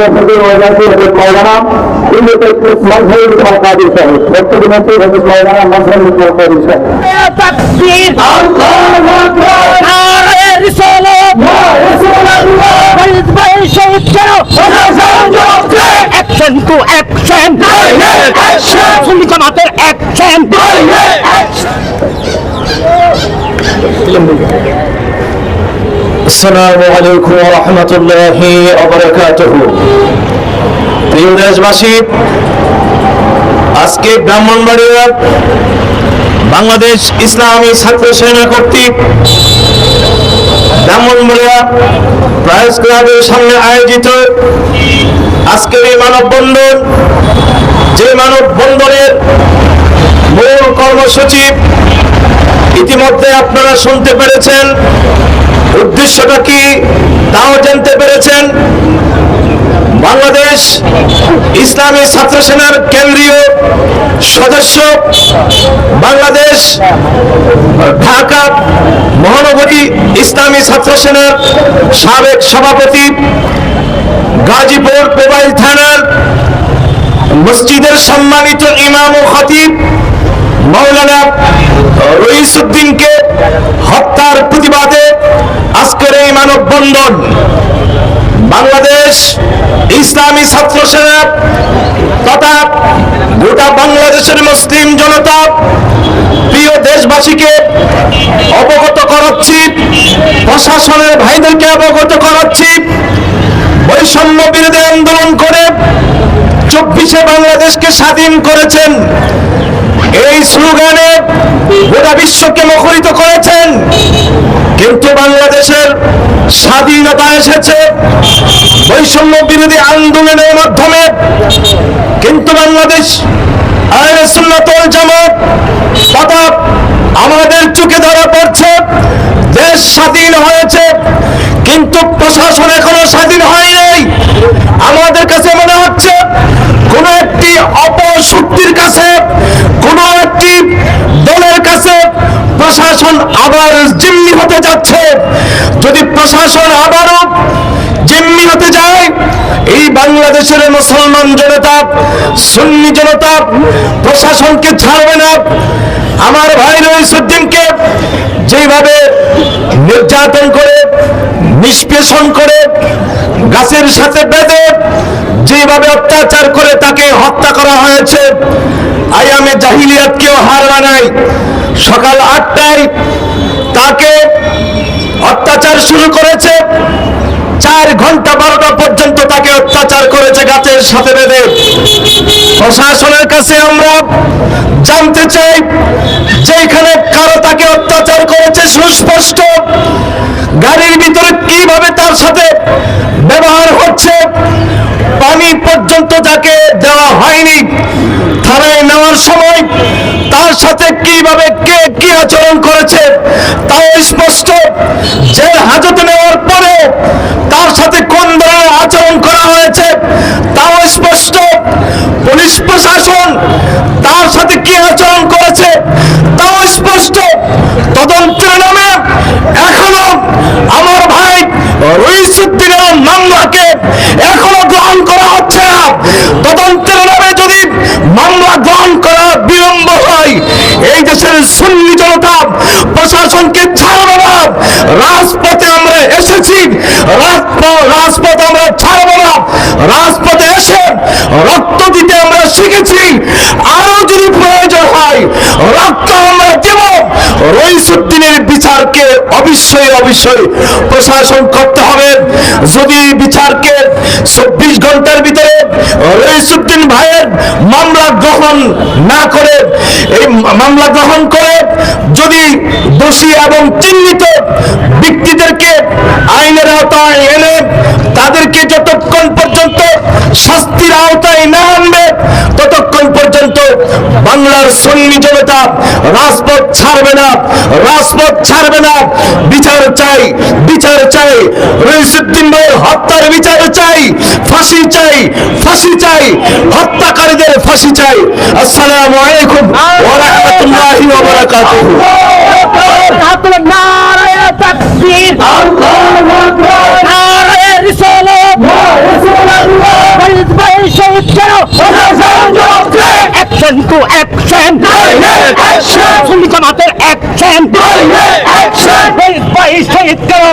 থেকে ওয়াজাতি হজরত মাওলানা ইন্দু তেজপুর মজহর ইসলাম কাদির সাহেব বক্তব্য মন্ত্রী হজরত মাওলানা মজহর ইসলাম কাদির সাহেব تكبير نعرة رسالة بلد بلد شهيد كانوا অ্যাকশন টু অ্যাকশন সুন্নি জামাতের অ্যাকশন আলাইকুম প্রিয় দেশবাসী, আজকে ব্রাহ্মণবাড়িয়া বাংলাদেশ ইসলামী ছাত্র সেনা কর্তৃক ব্রাহ্মণবাড়িয়া প্রাইস ক্লাবের সামনে আয়োজিত আজকের এই মানববন্ধন, যে মানববন্ধনের মূল কর্মসূচি ইতিমধ্যে আপনারা শুনতে পেরেছেন। উদ্দেশ্যটা কি তাও জানতে পেরেছেন? বাংলাদেশ ইসলামী ছাত্র সেনার কেন্দ্রীয় সদস্য বাংলাদেশ, ঢাকা মহানগরী ইসলামী ছাত্র সেনার সাবেক সভাপতি, গাজীপুর মোবাইল থানার মসজিদের সম্মানিত ইমাম ও খতিব মৌলানা রইসুদ্দিনকে হত্যার প্রতিবাদে আজকের এই মানববন্ধন। বাংলাদেশ ইসলামী ছাত্র সেনা তথা গোটা বাংলাদেশের মুসলিম জনতা প্রিয় দেশবাসীকে অবগত করাচ্ছি, প্রশাসনের ভাইদেরকে অবগত করাচ্ছি, বৈষম্য বিরোধী আন্দোলন করে চব্বিশে বাংলাদেশকে স্বাধীন করেছেন। এই স্লোগানে গোটা বিশ্বকে মুখরিত করেছেন। কিন্তু বাংলাদেশের স্বাধীনতা এসেছে, বৈষম্য বিরোধী আন্দোলনের মাধ্যমে। কিন্তু বাংলাদেশ আমাদের চোখে ধরা পড়ছে, দেশ স্বাধীন হয়েছে, কিন্তু প্রশাসন এখনও স্বাধীন হয় নাই আমাদের কাছে মনে হচ্ছে কোন একটি অপশক্তির কাছে কোন একটি দলের কাছে প্রশাসন আবার জিম্মি হতে যাচ্ছে যদি প্রশাসন আবারও জিম্মি হতে যায়। এই বাংলাদেশের মুসলমান জনতা, সুন্নি জনতা প্রশাসনকে ছাড়বে না। আমার ভাই রইসুদ্দিনকে যেভাবে নির্যাতন করে, নিষ্পেষণ করে, গাছের সাথে বেঁধে যেভাবে অত্যাচার করে তাকে হত্যা করা হয়েছে আয়ামে জাহিলিয়াতকেও হার মানায় সকাল আটটায় তাকে অত্যাচার শুরু করেছে। চার ঘণ্টা বারোটা পর্যন্ত তাকে অত্যাচার করেছে গাছের সাথে বেঁধে। প্রশাসনের কাছে আমরা জানতে চাই, যেখানে কারও তাকে অত্যাচার করেছে সুস্পষ্ট। গাড়ির ভিতরে কীভাবে তার সাথে ব্যবহার হচ্ছে, পানি পর্যন্ত যাকে দেওয়া হয়নি, থানায় নেওয়ার সময় তার সাথে কীভাবে কে কি আচরণ করেছে, তাও স্পষ্ট। যে হাজতে নেওয়ার পরে তার সাথে কোন ধরনের আচরণ করা হয়েছে, তাও স্পষ্ট। পুলিশ প্রশাসন তার সাথে কি আচরণ করেছে, তাও স্পষ্ট। তদন্তের নামে এখনও আমার ভাই রইসুদ্দিনের মামলাকে এখনও গ্রহণ করা হচ্ছে না তদন্তের নামে যদি মামলা গ্রহণ করা বিলম্ব হয় এই দেশের সুন্নি জনতা প্রশাসনকে ছাড়বে না রাজপথে আমরা এসেছি। রাজপথ আমরা ছাড়বো না। রাজপথে এসে রক্ত দিতে আমরা শিখেছি। আরও যদি প্রয়োজন হয়, রক্ত আমরা দেব। রইসুদ্দিনের বিচারকে অবশ্যই অবশ্যই প্রশাসন করতে হবে। যদি বিচারকে চব্বিশ ঘণ্টার ভিতরে রইসুদ্দিন ভাইয়ের মামলা গ্রহণ না করে, এই মামলা গ্রহণ করে, যদি দোষী এবং চিহ্নিত ব্যক্তিদেরকে আইনের আওতায় এনে তাদেরকে যতক্ষণ পর্যন্ত শাস্তির আওতায় না আনবে, ততক্ষণ পর্যন্ত বাংলার সন্নি জনতা রাজপথ ছাড়বে না, রাজপথ ছাড়বে না। বিচার চাই বিচার চাই। রইসুদ্দিন ভাইয়ের হত্যার বিচার চাই, ফাঁসি চাই ফাঁসি চাই। হত্যাকারীদের ফাঁসি চাই। আসসালামু আলাইকুম ওয়া রাহমাতুল্লাহি ওয়া বারাকাতুহু। একশন টু এক শহীদ করো